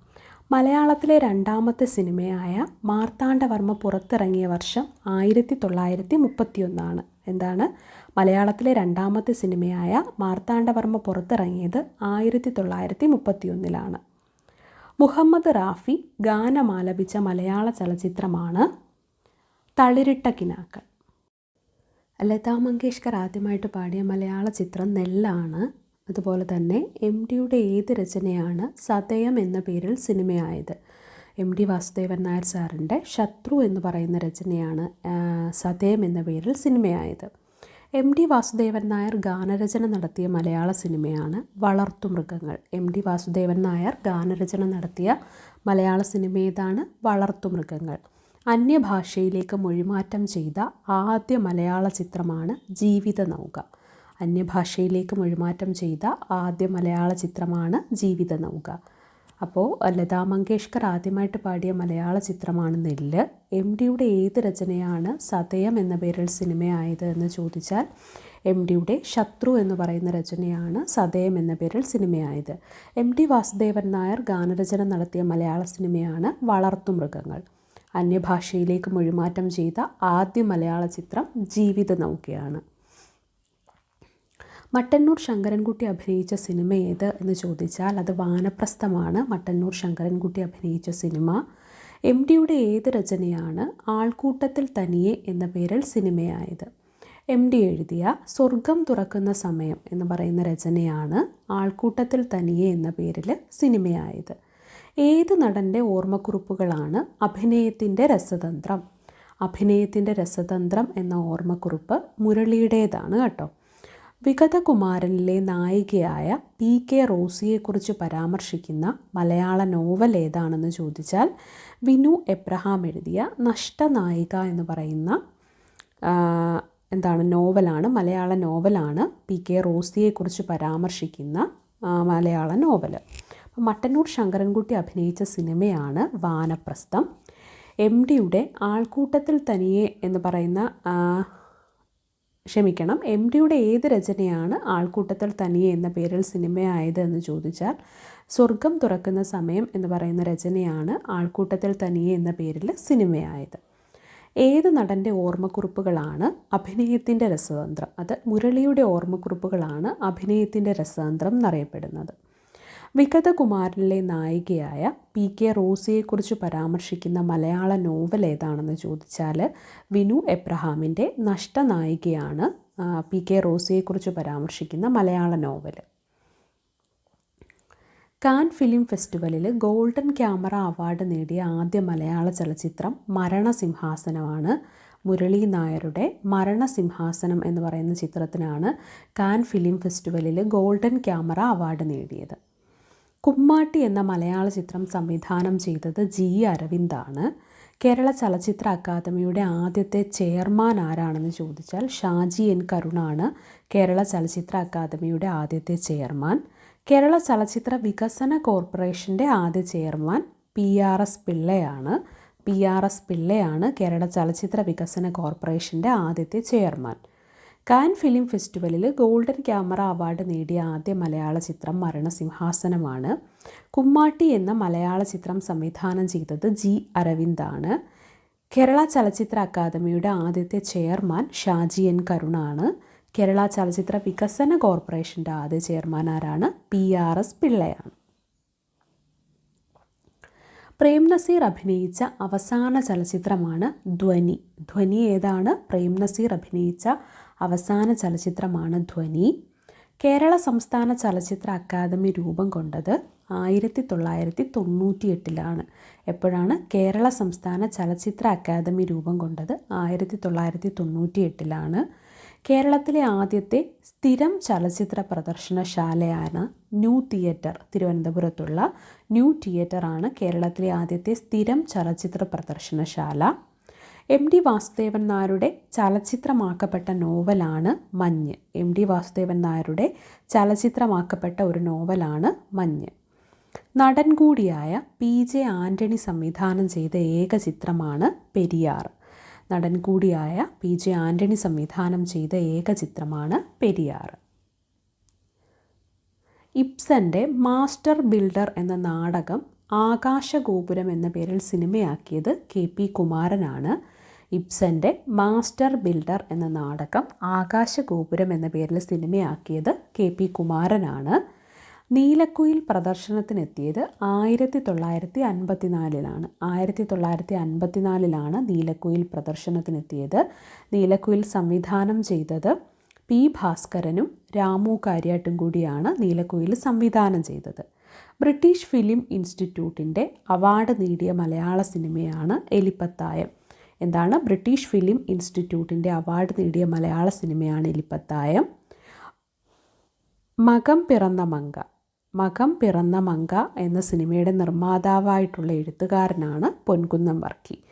മലയാളത്തിലെ രണ്ടാമത്തെ സിനിമയായ മാർത്താണ്ഡവർമ്മ പുറത്തിറങ്ങിയ വർഷം ആയിരത്തി തൊള്ളായിരത്തി മുപ്പത്തിയൊന്നാണ് എന്താണ്? മലയാളത്തിലെ രണ്ടാമത്തെ സിനിമയായ മാർത്താണ്ഡവർമ്മ പുറത്തിറങ്ങിയത് ആയിരത്തി തൊള്ളായിരത്തി മുപ്പത്തിയൊന്നിലാണ് മുഹമ്മദ് റാഫി ഗാനമാലപിച്ച മലയാള ചലച്ചിത്രമാണ് തളിരിട്ട കിനാക്കൾ. ലതാ മങ്കേഷ്കർ ആദ്യമായിട്ട് പാടിയ മലയാള ചിത്രം നെല്ലാണ്. അതുപോലെ തന്നെ എം ഡിയുടെ ഏത് രചനയാണ് സതയം എന്ന പേരിൽ സിനിമയായത്? എം ഡി വാസുദേവൻ നായർ സാറിന്റെ ശത്രു എന്ന് പറയുന്ന രചനയാണ് സതയം എന്ന പേരിൽ സിനിമയായത്. എം ഡി വാസുദേവൻ നായർ ഗാനരചന നടത്തിയ മലയാള സിനിമയാണ് വളർത്തുമൃഗങ്ങൾ എം ഡി വാസുദേവൻ നായർ ഗാനരചന നടത്തിയ മലയാള സിനിമ ഏതാണ്? വളർത്തുമൃഗങ്ങൾ അന്യഭാഷയിലേക്ക് മൊഴിമാറ്റം ചെയ്ത ആദ്യ മലയാള ചിത്രമാണ് ജീവിത നൗക. അന്യഭാഷയിലേക്ക് മൊഴിമാറ്റം ചെയ്ത ആദ്യ മലയാള ചിത്രമാണ് ജീവിത നൗക. അപ്പോൾ ലതാ മങ്കേഷ്കർ ആദ്യമായിട്ട് പാടിയ മലയാള ചിത്രമാണ് നെല്ല്. എം ഡിയുടെ ഏത് രചനയാണ് സതയം എന്ന പേരിൽ സിനിമയായത് എന്ന് ചോദിച്ചാൽ എം ഡിയുടെ ശത്രു എന്ന് പറയുന്ന രചനയാണ് സതയം എന്ന പേരിൽ സിനിമയായത്. എം ഡി വാസുദേവൻ നായർ ഗാനരചന നടത്തിയ മലയാള സിനിമയാണ് വളർത്തുമൃഗങ്ങൾ അന്യഭാഷയിലേക്ക് മൊഴിമാറ്റം ചെയ്ത ആദ്യ മലയാള ചിത്രം ജീവിത നൗകയാണ്. മട്ടന്നൂർ ശങ്കരൻകുട്ടി അഭിനയിച്ച സിനിമ ഏത് എന്ന് ചോദിച്ചാൽ അത് വാനപ്രസ്ഥമാണ്. മട്ടന്നൂർ ശങ്കരൻകുട്ടി അഭിനയിച്ച സിനിമ എം ഡിയുടെ ഏത് രചനയാണ് ആൾക്കൂട്ടത്തിൽ തനിയെ എന്ന പേരിൽ സിനിമയായത്. എം ഡി എഴുതിയ സ്വർഗം തുറക്കുന്ന സമയം എന്ന് പറയുന്ന രചനയാണ് ആൾക്കൂട്ടത്തിൽ തനിയെ എന്ന പേരിൽ സിനിമയായത്. ഏത് നടന്റെ ഓർമ്മക്കുറിപ്പുകളാണ് അഭിനയത്തിന്റെ രസതന്ത്രം? അഭിനയത്തിന്റെ രസതന്ത്രം എന്ന ഓർമ്മക്കുറിപ്പ് മുരളിയുടേതാണ് കേട്ടോ. വിഗതകുമാരനിലെ നായികയായ പി കെ റോസിയെക്കുറിച്ച് പരാമർശിക്കുന്ന മലയാള നോവൽ ഏതാണെന്ന് ചോദിച്ചാൽ വിനു എബ്രഹാം എഴുതിയ നഷ്ടനായിക എന്ന് പറയുന്ന എന്താണ് നോവലാണ് മലയാള നോവലാണ് പി കെ റോസിയെക്കുറിച്ച് പരാമർശിക്കുന്ന മലയാള നോവൽ മട്ടന്നൂർ ശങ്കരൻകുട്ടി അഭിനയിച്ച സിനിമയാണ് വാനപ്രസ്ഥം. എം ഡിയുടെ ആൾക്കൂട്ടത്തിൽ തനിയെ എന്ന് പറയുന്ന ക്ഷമിക്കണം എം ഡിയുടെ ഏത് രചനയാണ് ആൾക്കൂട്ടത്തിൽ തനിയെ എന്ന പേരിൽ സിനിമയായത് എന്ന് ചോദിച്ചാൽ സ്വർഗം തുറക്കുന്ന സമയം എന്ന് പറയുന്ന രചനയാണ് ആൾക്കൂട്ടത്തിൽ തനിയെ എന്ന പേരിൽ സിനിമയായത്. ഏത് നടന്റെ ഓർമ്മക്കുറിപ്പുകളാണ് അഭിനയത്തിന്റെ രസതന്ത്രം? അത് മുരളിയുടെ ഓർമ്മക്കുറിപ്പുകളാണ് അഭിനയത്തിന്റെ രസതന്ത്രം എന്നറിയപ്പെടുന്നത്. വിഗതകുമാരനിലെ നായികയായ പി കെ റോസിയെക്കുറിച്ച് പരാമർശിക്കുന്ന മലയാള നോവൽ ഏതാണെന്ന് ചോദിച്ചാൽ വിനു എബ്രഹാമിന്റെ നഷ്ടനായികയാണ് പി കെ റോസിയെക്കുറിച്ച് പരാമർശിക്കുന്ന മലയാള നോവൽ കാൻ ഫിലിം ഫെസ്റ്റിവലിൽ ഗോൾഡൻ ക്യാമറ അവാർഡ് നേടിയ ആദ്യ മലയാള ചലച്ചിത്രം മരണസിംഹാസനമാണ്. മുരളി നായരുടെ മരണസിംഹാസനം എന്ന് പറയുന്ന ചിത്രത്തിനാണ് കാൻ ഫിലിം ഫെസ്റ്റിവലിൽ ഗോൾഡൻ ക്യാമറ അവാർഡ് നേടിയത്. കുമ്മാട്ടി എന്ന മലയാള ചിത്രം സംവിധാനം ചെയ്തത് ജി അരവിന്ദാണ്. കേരള ചലച്ചിത്ര അക്കാദമിയുടെ ആദ്യത്തെ ചെയർമാൻ ആരാണെന്ന് ചോദിച്ചാൽ ഷാജി എൻ കരുണാണ്. കേരള ചലച്ചിത്ര അക്കാദമിയുടെ ആദ്യത്തെ ചെയർമാൻ. കേരള ചലച്ചിത്ര വികസന കോർപ്പറേഷന്റെ ആദ്യ ചെയർമാൻ പി ആർ എസ് പിള്ളയാണ്. പി ആർ എസ് പിള്ളയാണ് കേരള ചലച്ചിത്ര വികസന കോർപ്പറേഷന്റെ ആദ്യത്തെ ചെയർമാൻ. കാൻ ഫിലിം ഫെസ്റ്റിവലിൽ ഗോൾഡൻ ക്യാമറ അവാർഡ് നേടിയ ആദ്യ മലയാള ചിത്രം മരണസിംഹാസനമാണ്. കുമ്മാട്ടി എന്ന മലയാള ചിത്രം സംവിധാനം ചെയ്തത് ജി അരവിന്ദാണ് കേരള ചലച്ചിത്ര അക്കാദമിയുടെ ആദ്യത്തെ ചെയർമാൻ ഷാജി എൻ കരുണാണ്. കേരള ചലച്ചിത്ര വികസന കോർപ്പറേഷന്റെ ആദ്യ ചെയർമാൻ ആരാണ്? പി ആർ എസ് പിള്ളയാണ്. പ്രേം നസീർ അഭിനയിച്ച അവസാന ചലച്ചിത്രമാണ് ധ്വനി. ധ്വനി ഏതാണ്? പ്രേം നസീർ അഭിനയിച്ച അവസാന ചലച്ചിത്രമാണ് ധ്വനി. കേരള സംസ്ഥാന ചലച്ചിത്ര അക്കാദമി രൂപം കൊണ്ടത് ആയിരത്തി തൊള്ളായിരത്തി തൊണ്ണൂറ്റി എട്ടിലാണ് എപ്പോഴാണ് കേരള സംസ്ഥാന ചലച്ചിത്ര അക്കാദമി രൂപം കൊണ്ടത് ആയിരത്തി തൊള്ളായിരത്തി തൊണ്ണൂറ്റി എട്ടിലാണ് കേരളത്തിലെ ആദ്യത്തെ സ്ഥിരം ചലച്ചിത്ര പ്രദർശനശാലയാണ് ന്യൂ തിയേറ്റർ. തിരുവനന്തപുരത്തുള്ള ന്യൂ തിയേറ്ററാണ് കേരളത്തിലെ ആദ്യത്തെ സ്ഥിരം ചലച്ചിത്ര പ്രദർശനശാല. എം ഡി വാസുദേവൻ നായരുടെ ചലച്ചിത്രമാക്കപ്പെട്ട നോവലാണ് മഞ്ഞ്. എം ഡി വാസുദേവൻ നായരുടെ ചലച്ചിത്രമാക്കപ്പെട്ട ഒരു നോവലാണ് മഞ്ഞ്. നടൻ കൂടിയായ പി ജെ ആന്റണി സംവിധാനം ചെയ്ത ഏക ചിത്രമാണ് പെരിയാർ. നടൻ കൂടിയായ പി ജെ ആന്റണി സംവിധാനം ചെയ്ത ഏക ചിത്രമാണ് പെരിയാർ. ഇബ്സന്റെ മാസ്റ്റർ ബിൽഡർ എന്ന നാടകം ആകാശഗോപുരം എന്ന പേരിൽ സിനിമയാക്കിയത് കെ പി കുമാരനാണ്. ഇബ്സന്റെ മാസ്റ്റർ ബിൽഡർ എന്ന നാടകം ആകാശഗോപുരം എന്ന പേരിൽ സിനിമയാക്കിയത് കെ പി കുമാരനാണ്. നീലക്കുയിൽ പ്രദർശനത്തിനെത്തിയത് ആയിരത്തി തൊള്ളായിരത്തി അൻപത്തിനാലിലാണ് ആയിരത്തി തൊള്ളായിരത്തി അൻപത്തിനാലിലാണ് നീലക്കുയിൽ പ്രദർശനത്തിനെത്തിയത്. നീലക്കുയിൽ സംവിധാനം ചെയ്തത് പി ഭാസ്കരനും രാമു കാര്യാട്ടും കൂടിയാണ് നീലക്കുയിൽ സംവിധാനം ചെയ്തത്. ബ്രിട്ടീഷ് ഫിലിം ഇൻസ്റ്റിറ്റ്യൂട്ടിന്റെ അവാർഡ് നേടിയ മലയാള സിനിമയാണ് എലിപ്പത്തായം. എന്താണ്? ബ്രിട്ടീഷ് ഫിലിം ഇൻസ്റ്റിറ്റ്യൂട്ടിന്റെ അവാർഡ് നേടിയ മലയാള സിനിമയാണ് എലിപ്പത്തായം. മകം പിറന്ന മങ്ക. മകം പിറന്ന മങ്ക എന്ന സിനിമയുടെ നിർമ്മാതാവായിട്ടുള്ള എഴുത്തുകാരനാണ് പൊൻകുന്നം വർക്കി.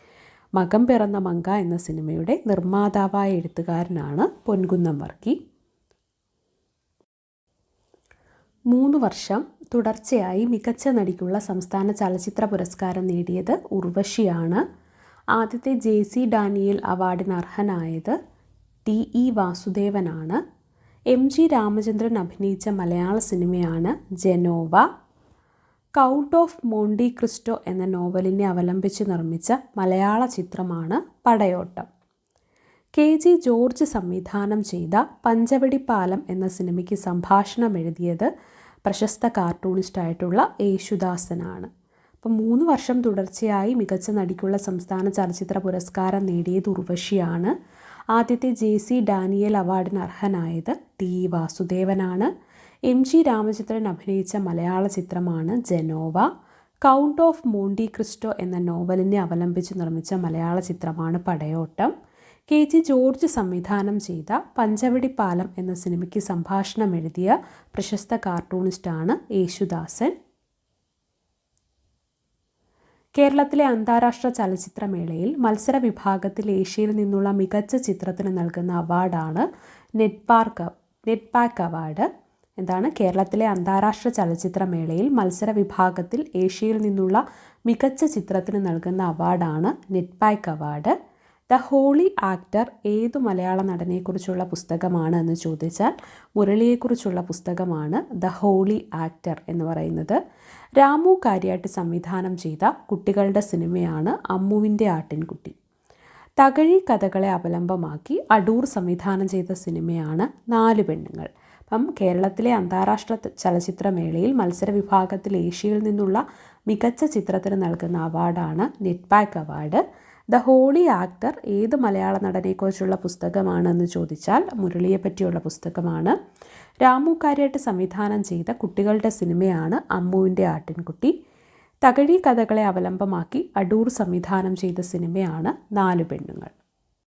മകം പിറന്ന മങ്ക എന്ന സിനിമയുടെ നിർമ്മാതാവായ എഴുത്തുകാരനാണ് പൊൻകുന്നം വർക്കി. മൂന്ന് വർഷം തുടർച്ചയായി മികച്ച നടിക്കുള്ള സംസ്ഥാന ചലച്ചിത്ര പുരസ്കാരം നേടിയത് ഉർവശിയാണ്. ആദ്യത്തെ ജെ സി ഡാനിയൽ അവാർഡിന് അർഹനായത് ടി ഇ വാസുദേവനാണ്. എം ജി രാമചന്ദ്രൻ അഭിനയിച്ച മലയാള സിനിമയാണ് Genova. Count of Monte Cristo എന്ന നോവലിനെ അവലംബിച്ച് നിർമ്മിച്ച മലയാള ചിത്രമാണ് പടയോട്ടം. കെ ജി ജോർജ് സംവിധാനം ചെയ്ത പഞ്ചവടി പാലം എന്ന സിനിമയ്ക്ക് സംഭാഷണം എഴുതിയത് പ്രശസ്ത കാർട്ടൂണിസ്റ്റായിട്ടുള്ള യേശുദാസനാണ്. അപ്പം മൂന്ന് വർഷം തുടർച്ചയായി മികച്ച നടിക്കുള്ള സംസ്ഥാന ചലച്ചിത്ര പുരസ്കാരം നേടിയത് ഉർവശിയാണ്. ആദ്യത്തെ ജെ സി ഡാനിയൽ അവാർഡിന് അർഹനായത് ടി വാസുദേവനാണ്. എം ജി രാമചന്ദ്രൻ അഭിനയിച്ച മലയാള ചിത്രമാണ് Genova. Count of Monte Cristo എന്ന നോവലിനെ അവലംബിച്ച് നിർമ്മിച്ച മലയാള ചിത്രമാണ് പടയോട്ടം. കെ ജി ജോർജ് സംവിധാനം ചെയ്ത പഞ്ചവടി പാലം എന്ന സിനിമയ്ക്ക് സംഭാഷണം എഴുതിയ പ്രശസ്ത കാർട്ടൂണിസ്റ്റാണ് യേശുദാസൻ. കേരളത്തിലെ അന്താരാഷ്ട്ര ചലച്ചിത്രമേളയിൽ മത്സര വിഭാഗത്തിൽ ഏഷ്യയിൽ നിന്നുള്ള മികച്ച ചിത്രത്തിന് നൽകുന്ന അവാർഡാണ് നെറ്റ്പാർക്ക് നെറ്റ്പാക്ക് അവാർഡ്. എന്താണ്? കേരളത്തിലെ അന്താരാഷ്ട്ര ചലച്ചിത്രമേളയിൽ മത്സര വിഭാഗത്തിൽ ഏഷ്യയിൽ നിന്നുള്ള മികച്ച ചിത്രത്തിന് നൽകുന്ന അവാർഡാണ് NETPAC award. The holy actor ഏതു മലയാള നടനെക്കുറിച്ചുള്ള പുസ്തകമാണ് എന്ന് ചോദിച്ചാൽ മുരളിയെക്കുറിച്ചുള്ള പുസ്തകമാണ് ദ ഹോളി ആക്ടർ എന്ന് പറയുന്നത്. രാമു കാര്യാട്ട് സംവിധാനം ചെയ്ത കുട്ടികളുടെ സിനിമയാണ് അമ്മുവിന്റെ ആട്ടിൻകുട്ടി. തകഴി കഥകളെ അവലംബമാക്കി അടൂർ സംവിധാനം ചെയ്ത സിനിമയാണ് നാല് പെണ്ണുങ്ങൾ. അപ്പം കേരളത്തിലെ അന്താരാഷ്ട്ര ചലച്ചിത്രമേളയിൽ മത്സര വിഭാഗത്തിൽ ഏഷ്യയിൽ നിന്നുള്ള മികച്ച ചിത്രത്തിന് നൽകുന്ന അവാർഡാണ് NETPAC award. The holy actor ഏത് മലയാള നടനെക്കുറിച്ചുള്ള പുസ്തകമാണെന്ന് ചോദിച്ചാൽ മുരളിയെ പറ്റിയുള്ള പുസ്തകമാണ്. രാമു കാര്യായിട്ട് സംവിധാനം ചെയ്ത കുട്ടികളുടെ സിനിമയാണ് അമ്മുവിന്റെ ആട്ടിൻകുട്ടി. തകഴി കഥകളെ അവലംബമാക്കി അടൂർ സംവിധാനം ചെയ്ത സിനിമയാണ് നാലു പെണ്ണുങ്ങൾ.